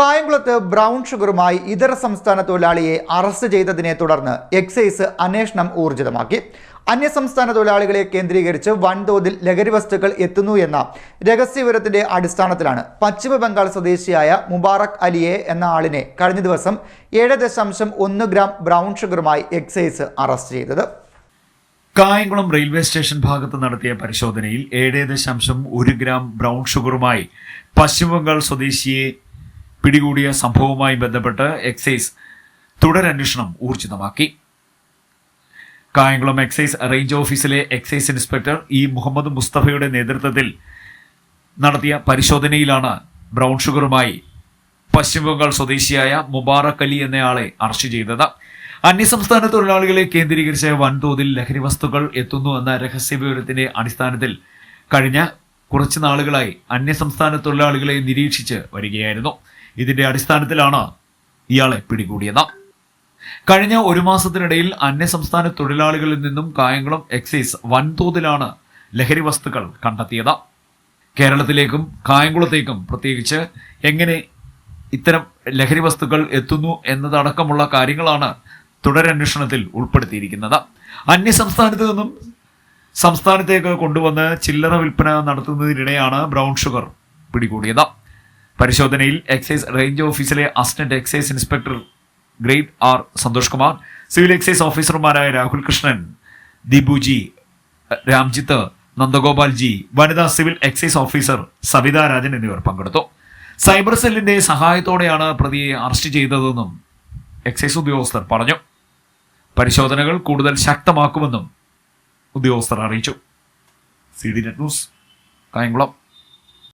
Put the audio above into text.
കായംകുളത്ത് ബ്രൗൺ ഷുഗറുമായി ഇതര സംസ്ഥാന തൊഴിലാളിയെ അറസ്റ്റ് ചെയ്തതിനെ തുടർന്ന് എക്സൈസ് അന്വേഷണം ഊർജിതമാക്കി. അന്യസംസ്ഥാന തൊഴിലാളികളെ കേന്ദ്രീകരിച്ച് വൻതോതിൽ ലഹരി വസ്തുക്കൾ എത്തുന്നു എന്ന രഹസ്യവിവരത്തിന്റെ അടിസ്ഥാനത്തിലാണ് പശ്ചിമ ബംഗാൾ സ്വദേശിയായ മുബാറക് അലിയെ എന്ന ആളിനെ കഴിഞ്ഞ ദിവസം ഏഴ് ദശാംശം ഒന്ന് ഗ്രാം ബ്രൗൺ ഷുഗറുമായി എക്സൈസ് അറസ്റ്റ് ചെയ്തത്. കായംകുളം റെയിൽവേ സ്റ്റേഷൻ ഭാഗത്ത് നടത്തിയ പരിശോധനയിൽ ഏഴ് ദശാംശം ഒരു ഗ്രാം ബ്രൗൺ ഷുഗറുമായി പശ്ചിമബംഗാൾ സ്വദേശിയെ പിടികൂടിയ സംഭവവുമായി ബന്ധപ്പെട്ട് എക്സൈസ് തുടരന്വേഷണം ഊർജിതമാക്കി. കായംകുളം എക്സൈസ് റേഞ്ച് ഓഫീസിലെ എക്സൈസ് ഇൻസ്പെക്ടർ ഇ മുഹമ്മദ് മുസ്തഫയുടെ നേതൃത്വത്തിൽ നടത്തിയ പരിശോധനയിലാണ് ബ്രൗൺ ഷുഗറുമായി പശ്ചിമബംഗാൾ സ്വദേശിയായ മുബാറക് അലി എന്നയാളെ അറസ്റ്റ് ചെയ്തത്. അന്യസംസ്ഥാന തൊഴിലാളികളെ കേന്ദ്രീകരിച്ച് വൻതോതിൽ ലഹരി വസ്തുക്കൾ എത്തുന്നു എന്ന രഹസ്യവിവരത്തിന്റെ അടിസ്ഥാനത്തിൽ കഴിഞ്ഞ കുറച്ച് നാളുകളായി അന്യസംസ്ഥാന തൊഴിലാളികളെ നിരീക്ഷിച്ച് വരികയായിരുന്നു. ഇതിന്റെ അടിസ്ഥാനത്തിലാണ് ഇയാളെ പിടികൂടിയത്. കഴിഞ്ഞ ഒരു മാസത്തിനിടയിൽ അന്യസംസ്ഥാന തൊഴിലാളികളിൽ നിന്നും കായംകുളം എക്സൈസ് വൻതോതിലാണ് ലഹരി വസ്തുക്കൾ കണ്ടെത്തിയത്. കേരളത്തിലേക്കും കായംകുളത്തേക്കും പ്രത്യേകിച്ച് എങ്ങനെ ഇത്തരം ലഹരി വസ്തുക്കൾ എത്തുന്നു എന്നതടക്കമുള്ള കാര്യങ്ങളാണ് തുടരന്വേഷണത്തിൽ ഉൾപ്പെടുത്തിയിരിക്കുന്നത്. അന്യസംസ്ഥാനത്ത് നിന്നും സംസ്ഥാനത്തേക്ക് കൊണ്ടുവന്ന് ചില്ലറ വിൽപ്പന നടത്തുന്നതിനിടെയാണ് ബ്രൗൺ ഷുഗർ പിടികൂടിയത്. പരിശോധനയിൽ എക്സൈസ് റേഞ്ച് ഓഫീസിലെ assistant excise inspector grade R Santhosh Kumar civil excise ഓഫീസർമാരായ രാഹുൽ കൃഷ്ണൻ ദിബുജി രാംജിത്ത് നന്ദഗോപാൽ ജി വനിതാ civil excise officer Savitha Rajan എന്നിവർ പങ്കെടുത്തു. സൈബർ സെല്ലിന്റെ സഹായത്തോടെയാണ് പ്രതിയെ അറസ്റ്റ് ചെയ്തതെന്നും എക്സൈസ് ഉദ്യോഗസ്ഥർ പറഞ്ഞു. പരിശോധനകൾ കൂടുതൽ ശക്തമാക്കുമെന്നും ഉദ്യോഗസ്ഥർ അറിയിച്ചു. C D net news Kayamkulam.